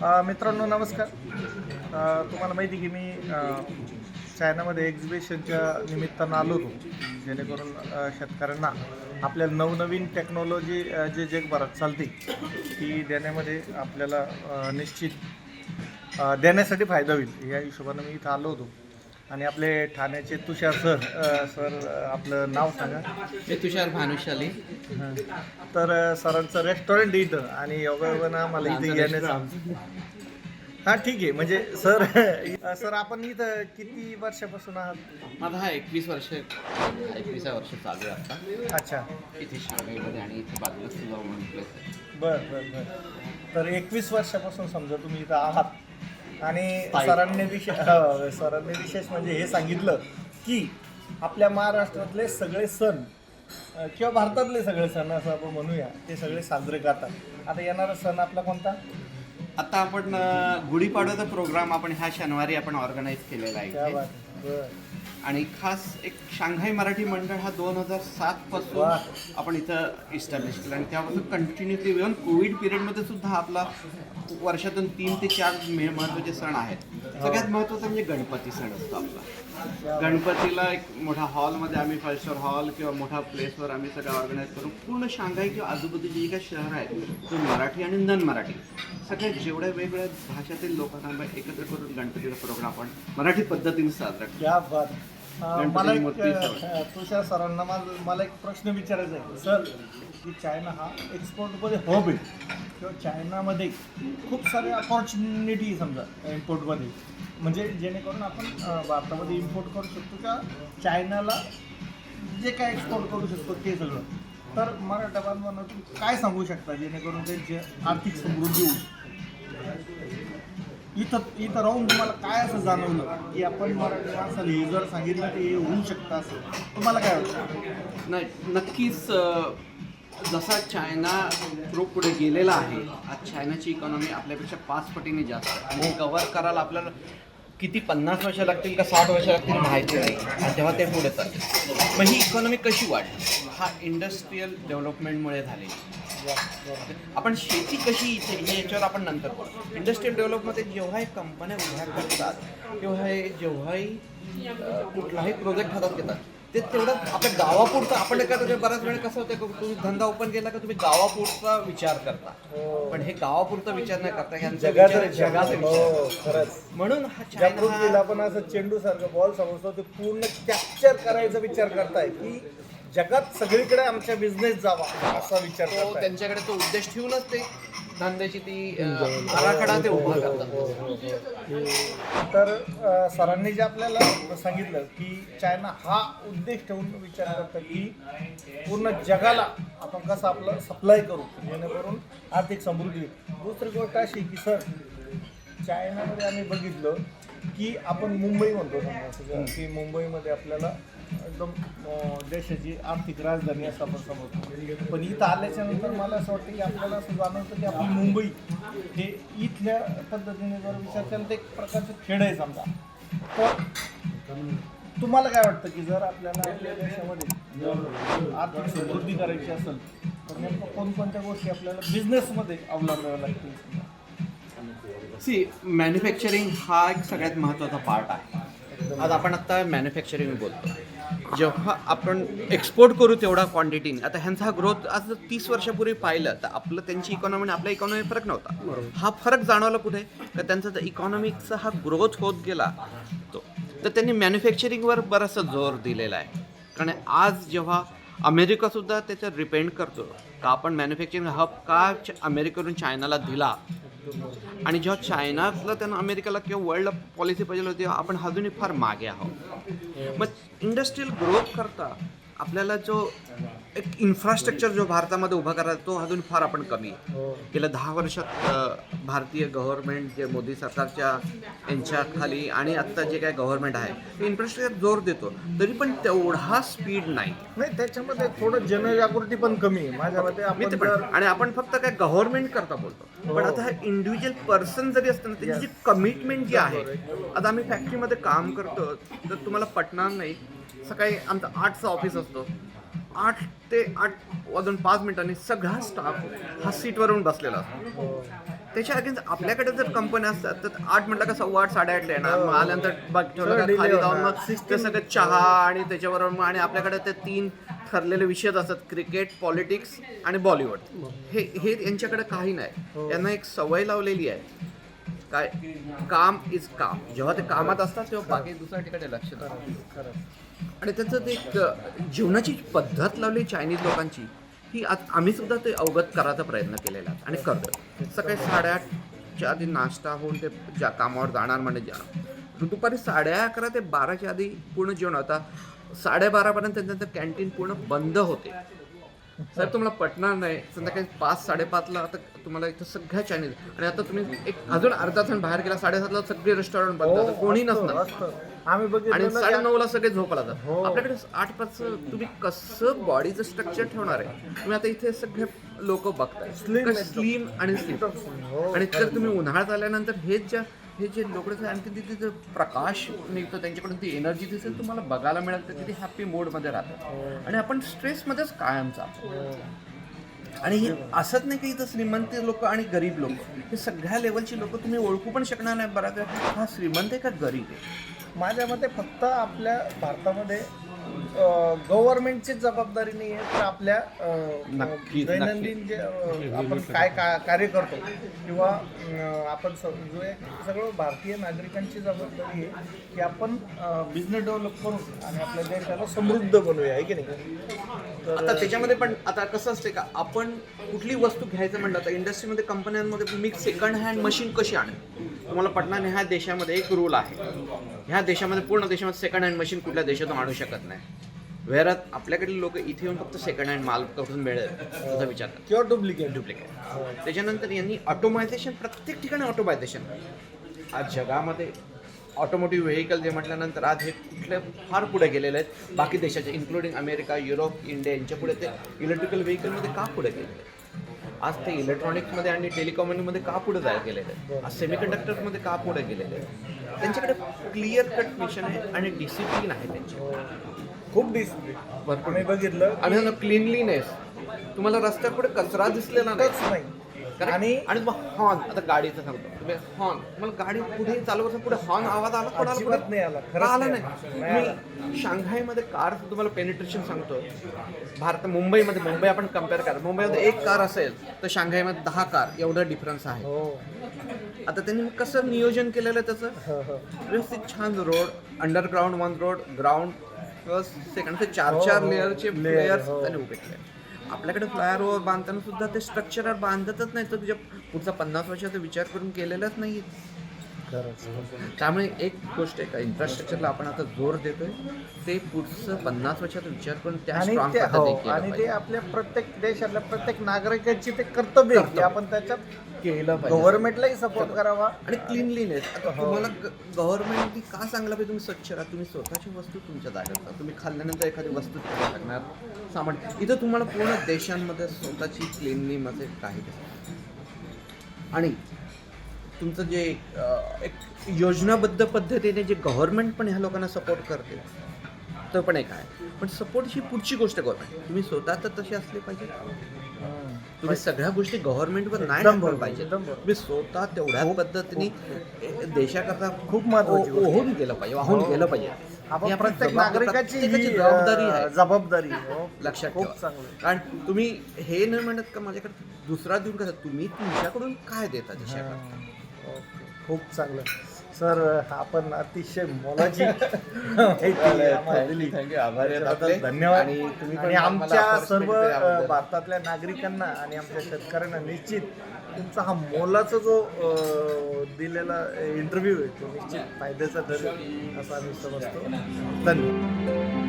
मित्रांनो नमस्कार. तुम्हाला माहिती की मी चायनामध्ये एक्झिबिशनच्या निमित्तानं आलो होतो जेणेकरून शेतकऱ्यांना आपल्या नवनवीन टेक्नॉलॉजी जे जगभरात चालते ती देण्यामध्ये आपल्याला निश्चित देण्यासाठी फायदा होईल. या हिशोबानं मी इथं आलो होतो. आणि आपले ठाण्याचे तुषार सर अ, सर आपलं नाव सांगा. मी तुषार भानुशाली. हं. तर सरांचं रेस्टॉरंट इथं आणि योगायोगानं आम्हाला इथे येण्याचं. हां ठीक आहे. म्हणजे सर अ, सर आपण इथं किती वर्षापासून आहात? माझा हा एकवीस वर्ष एकविसा वर्ष चालू आहे आता. अच्छा. इथे शाळेमध्ये आणि इथे बाजूला सुद्धा म्हणून प्लेस आहे. बर बर बर. तर एकवीस वर्षापासून समजा तुम्ही इथं आहात. आणि. सरांनी विशेष हो, सरांनी विशेष म्हणजे हे सांगितलं की आपल्या महाराष्ट्रातले सगळे सण किंवा भारतातले सगळे सण असं आपण म्हणूया ते सगळे साजरे करतात. आता येणारा सण आपला कोणता? आता आपण अं, गुढीपाडव्याचा प्रोग्राम आपण ह्या शनिवारी आपण ऑर्गनाईज केलेला आहे. आणि खास एक शांघाई मराठी मंडळ हा दोन हजार सात वा. पासून आपण इथं इस्टॅब्लिश केला. आणि त्यापासून कंटिन्युअसली इव्हन कोविड पिरियडमध्ये सुद्धा आपला वर्षातून तीन ते चार मे महत्त्वाचे सण आहेत. सगळ्यात महत्त्वाचा म्हणजे गणपती सण असतो आपला. गणपतीला एक मोठा हॉलमध्ये आम्ही फाईव्ह स्टार हॉल किंवा मोठा प्लेसवर आम्ही सगळं ऑर्गनाईज करून पूर्ण शांघाई किंवा आजूबाजूची जी काही शहर आहेत ते मराठी आणि नन मराठी सगळ्या जेवढ्या वेगवेगळ्या भाषेतील लोकांना एकत्र करून गणपतीचा प्रोग्राम आपण मराठी पद्धतीने साजरा क्या बात. मला एक. तुषार सरांना मला मला एक प्रश्न विचारायचा आहे. सर की चायना हा एक्सपोर्टमध्ये हब आहे. किंवा चायनामध्ये खूप सारे अपॉर्च्युनिटी समजा इम्पोर्टमध्ये म्हणजे जेणेकरून आपण भारतामध्ये इम्पोर्ट करू शकतो का? चायनाला जे काय एक्सपोर्ट करू शकतो ते सगळं. तर मराठा बांधवांना तुम्ही काय सांगू शकता जेणेकरून त्यांची आर्थिक समृद्धी होईल? इथं इथं राहून तुम्हाला काय असं जाणवलं की आपण मराठी माणसाला हे जर सांगितलं की हे होऊ शकतं असं? तुम्हाला काय वाटतं? नाही नक्कीच जसा चायना प्रो पुढे गेलेला आहे आज चायनाची इकॉनॉमी आपल्यापेक्षा पाच पटीने जास्त. आणि कव्हर करायला आपल्याला किती पन्नास वर्ष लागतील का साठ वर्ष लागतील माहिती नाही. आणि तेव्हा ते पुढे येतात मग ही इकॉनॉमी कशी वाढली? हा इंडस्ट्रीयल डेव्हलपमेंटमुळे झालेली. आपण शेती कशी इथे याच्यावर आपण नंतर बोलू. इंडस्ट्रियल डेव्हलपमध्ये जेव्हाही कंपन्या उभ्या करतात तेव्हा हे जेव्हाही कुठलाही प्रोजेक्ट हातात घेतात ते तेवढं आपल्या गावापुरतं आपण एखादं बऱ्याच वेळ कसं होतं की तुम्ही धंदा ओपन केला का तुम्ही गावापुरता विचार करता. पण हे गावापुरता विचार नाही करता ह्यांचा जगाचा हो विचार. म्हणून हा हा- आपण असं चेंडू सारखं बॉल समजतो ते पूर्ण कॅप्चर करायचा विचार करताय की जगात सगळीकडे आमचा बिझनेस जावा असा विचार करताय. त्यांच्याकडे तो उद्देश ठेवूनच ते धंद्याची ती आराखडा ते उभा करतात. तर अ, सरांनी जे आपल्याला सांगितलं की चायना हा उद्देश ठेवून विचार करतं की पूर्ण जगाला आपण कसं आपलं सप्लाय करू जेणेकरून आर्थिक समृद्धी. दुसरी गोष्ट अशी की सर चायनामध्ये आम्ही बघितलं की आपण मुंबई म्हणतो समजा की मुंबईमध्ये आपल्याला एकदम देशाची आर्थिक राजधानी असं आपण समजतो. पण इथं आल्याच्यानंतर मला असं वाटतं की आपल्याला असं जाणवतं की आपण मुंबई हे इथल्या पद्धतीने जर विचार केला तर एक प्रकारचं खेळ आहे समजा. तर तुम्हाला काय वाटतं की जर आपल्याला आपल्या देशामध्ये जर आर्थिक समृद्धी करायची असेल तर नेमकं कोणकोणत्या गोष्टी आपल्याला बिझनेसमध्ये अवलंबाव्या लागतील सी मॅन्युफॅक्चरिंग हा एक सगळ्यात महत्त्वाचा पार्ट आहे. आज आपण आत्ता मॅन्युफॅक्चरिंग बोलतो जेव्हा आपण एक्सपोर्ट करू तेवढा क्वांटिटीने आता ह्यांचा हा ग्रोथ आज जर तीस वर्षापूर्वी पाहिलं तर आपलं त्यांची इकॉनॉमी आणि आपल्या इकॉनॉमी फरक नव्हता. हा फरक जाणवला कुठे? तर त्यांचा इकॉनॉमिकचा हा ग्रोथ होत गेला. तो तर त्यांनी मॅन्युफॅक्चरिंगवर बराचसा जोर दिलेला आहे. कारण आज जेव्हा अमेरिकासुद्धा त्याच्यावर डिपेंड करतो का आपण मॅन्युफॅक्चरिंग हब का अमेरिकेवरून चायनाला दिला आणि जेव्हा चायनातलं त्यांना अमेरिकेला किंवा वर्ल्ड पॉलिसी पाहिजे होती आपण अजूनही फार मागे आहोत. मग इंडस्ट्रीयल ग्रोथ करता आपल्याला जो एक इन्फ्रास्ट्रक्चर जो भारतामध्ये उभा करायचा तो अजून फार आपण कमी आहे. गेल्या दहा वर्षात भारतीय गव्हर्नमेंट जे मोदी सरकारच्या यांच्या खाली आणि आत्ता जे काय गव्हर्नमेंट आहे ते इन्फ्रास्ट्रक्चर जोर देतो. तरी पण तेवढा स्पीड नाही. नाही त्याच्यामध्ये थोडं जनजागृती पण कमी आहे. माझ्या मते पण. आणि आपण फक्त काय गव्हर्नमेंट करता बोलतो. पण आता हा इंडिव्हिज्युअल पर्सन जरी असतं ना त्याची जी कमिटमेंट जी आहे आता आम्ही फॅक्टरीमध्ये काम करतो तर तुम्हाला पटणार नाही. सकाळी आमचं आठचं ऑफिस असतो आठ ते आठ वाजून पाच मिनिटांनी सगळा स्टाफ हा सीटवरून बसलेला असतो त्याच्या अगेन्स्ट आपल्याकडे जर कंपन्या असतात तर आठ म्हटलं का सव्वा आठ साडेआठला येणार. मग आल्यानंतर बघ ठेवलं सगळं का delay खाली जाऊन. मग ते सगळं चहा आणि त्याच्याबरोबर मग आणि आपल्याकडे ते तीन ठरलेले विषयच असतात क्रिकेट पॉलिटिक्स आणि बॉलिवूड हे हे यांच्याकडे काही नाही हो. यांना एक सवय लावलेली आहे काय? काम इज काम. जेव्हा ते कामात असतात तेव्हा बाकी दुसऱ्या ठिकाणी लक्ष आणि त्यांचं ते एक जीवनाची पद्धत लावली चायनीज लोकांची ही आज आम्ही सुद्धा ते अवगत करायचा प्रयत्न केलेला आणि करतो सकाळी साडेआठच्या आधी नाश्ता होऊन ते ज्या कामावर जाणार म्हणजे जा दुपारी साडे अकरा ते बाराच्या आधी पूर्ण जेवण होता. साडेबारापर्यंत त्यांचं कॅन्टीन पूर्ण बंद होते. सर तुम्हाला पटणार नाही. संध्याकाळी पाच साडेपाचला आता तुम्हाला इथं सगळ्या चायनीज आणि आता तुम्ही एक अजून अर्धा तास बाहेर गेला साडेसातला सगळे रेस्टॉरंट बंद हो, कोणी असतं, नसणार. असतं. आम्ही आणि बघितलं साडे ना नऊला सगळे झोपायला जातात हो. आपल्याकडे आठ पाच तुम्ही कसं बॉडीचं स्ट्रक्चर ठेवणार आहे? तुम्ही आता इथे सगळे लोक बघताय. Slim एकदम. स्लिम आणि स्लिम हो, आणि तर तुम्ही उन्हाळ्यात आल्यानंतर हेच ज्या हे जे लोक आणखी तिथे जो प्रकाश निघतो त्यांच्याकडून ती एनर्जी दिसेल तुम्हाला बघायला मिळेल तर किती हॅपी मोडमध्ये राहतात. आणि आपण स्ट्रेसमध्येच कायम चालतो. आणि हे असंच नाही की इथं श्रीमंत लोक आणि गरीब लोक. हे सगळ्या लेवलची लोक तुम्ही ओळखू पण शकणार नाही बराच हा श्रीमंत आहे का गरीब आहे? माझ्या मते फक्त आपल्या भारतामध्ये गव्हर्नमेंटची जबाबदारी नाही आहे तर आपल्या दैनंदिन जे अं, आपण काय का- कार्य करतो किंवा अं, आपण स- जो एक सगळं भारतीय नागरिकांची जबाबदारी आहे की आपण बिझनेस डेव्हलप करून आणि आपल्या देशाला समृद्ध बनवूया आहे की नाही? आता त्याच्यामध्ये पण आता कसं असते का आपण कुठली वस्तू घ्यायचं म्हणलं तर इंडस्ट्रीमध्ये कंपन्यांमध्ये मी सेकंड हँड मशीन कशी आणेल तुम्हाला पटणार नाही ह्या देशामध्ये एक रूल आहे. ह्या देशामध्ये पूर्ण देशामध्ये सेकंड हँड मशीन कुठल्या देशातून आणू शकत नाही. वेरात आपल्याकडे लोक इथे येऊन फक्त सेकंड हँड माल कुठून मिळेल तुझा विचार किंवा डुप्लिकेट डुप्लिकेट त्याच्यानंतर यांनी ऑटोमायझेशन प्रत्येक ठिकाणी ऑटोमायझेशन आज जगामध्ये ऑटोमोटिव्ह व्हेकल जे म्हटल्यानंतर आज हे कुठले फार पुढे गेलेले आहेत. बाकी देशाचे इन्क्लुडिंग अमेरिका युरोप इंडिया यांच्या पुढे ते इलेक्ट्रिकल व्हेकलमध्ये का पुढे गेलेले आहेत? आज ते इलेक्ट्रॉनिक्समध्ये आणि टेलिकॉममध्ये का पुढे जायला गेलेले आज सेमीकंडक्टरमध्ये का पुढे गेलेले त्यांच्याकडे क्लिअर कट मिशन आहे आणि डिसिप्लिन आहे त्यांचे खूप डिसिप्लिन भरपूर. बघितलं आणि क्लिनलीनेस तुम्हाला रस्त्यात पुढे कचरा दिसलेला नाही? आणि आणि हॉर्न आता गाडीचं सांगतो. तुम्ही हॉर्न मला गाडी पुढे चालू पुढे हॉर्न आवाज आला कोणाला पुढे? नाही आला. का खरंच आला नाही. मी शांघायमध्ये कार तुम्हाला पेनिट्रेशन सांगतो. भारत मुंबईमध्ये मुंबई आपण कंपेअर करा. मुंबईमध्ये एक कार असेल तर शांघायमध्ये दहा कार एवढा डिफरन्स आहे. हो. आता त्यांनी कसं नियोजन केलेलं आहे त्याचं? हो, हो. व्यवस्थित छान road underground one road ground first second चार चार. लेअरचे हो. त्यांनी उभे केले. आपल्याकडे फ्लायर ओव्हर बांधताना सुद्धा ते स्ट्रक्चरवर बांधतच नाही तर तुझ्या पुढचा पन्नास वर्षाचा विचार करून केलेलाच नाही त्यामुळे एक गोष्ट आहे का इन्फ्रास्ट्रक्चरला आपण आता जोर देतोय ते पुढचं पन्नास वर्षाचा विचार करून त्या आणि ते हो ते. आपल्या प्रत्येक देशातल्या प्रत्येक नागरिकाची ते कर्तव्य आपण त्याच्यात केलं गव्हर्नमेंटलाही सपोर्ट करावा. आणि क्लिनलीनेस हो. तुम्हाला गव्हर्नमेंटनी का सांगलं पाहिजे तुम्ही स्वच्छ राहा? तुम्ही स्वतःची वस्तू तुमच्या जागेत. तुम्ही खाल्ल्यानंतर एखादी वस्तू टाकणार. सामान इथं तुम्हाला पूर्ण देशांमध्ये स्वतःची क्लिनलीमध्ये काही. आणि तुमचं जे एक योजनाबद्ध पद्धतीने जे गव्हर्नमेंट पण ह्या लोकांना सपोर्ट करते तर पण एक आहे. पण सपोर्ट ही पुढची गोष्ट गव्हर्नमेंट तुम्ही स्वतः तर तसे असले पाहिजे. तुम्ही सगळ्या गोष्टी गव्हर्नमेंटवर नाही बरोबर, पाहिजे. तुम्ही स्वतः तेवढ्याच पद्धतीने देशाकरता खूप महत्त्वाची ओ- गोष्ट. ओहून गेलं पाहिजे वाहून गेलं पाहिजे. आपण ही प्रत्येक नागरिकाची ही, जबाबदारी आहे. जबाबदारी हो. लक्षात खूप. चांगलं. कारण तुम्ही हे न म्हणत का माझ्याकडे दुसरा देऊन कसं? तुम्ही तुमच्याकडून काय देता? देशाकरता. ओके. खूप चांगलं सर आपण अतिशय मोलाची माहिती आम्हाला दिली आभारी आहेत त्याबद्दल आपले. धन्यवाद आणि तुम्ही पण आणि आम्हाला आमच्या सर्व. अ, भारतातल्या नागरिकांना आणि आमच्या शेतकऱ्यांना निश्चित तुमचा हा मोलाचा जो अ, दिलेला इंटरव्ह्यू आहे तो निश्चित फायद्याचा ठरेल असं आम्ही समजतो धन्यवाद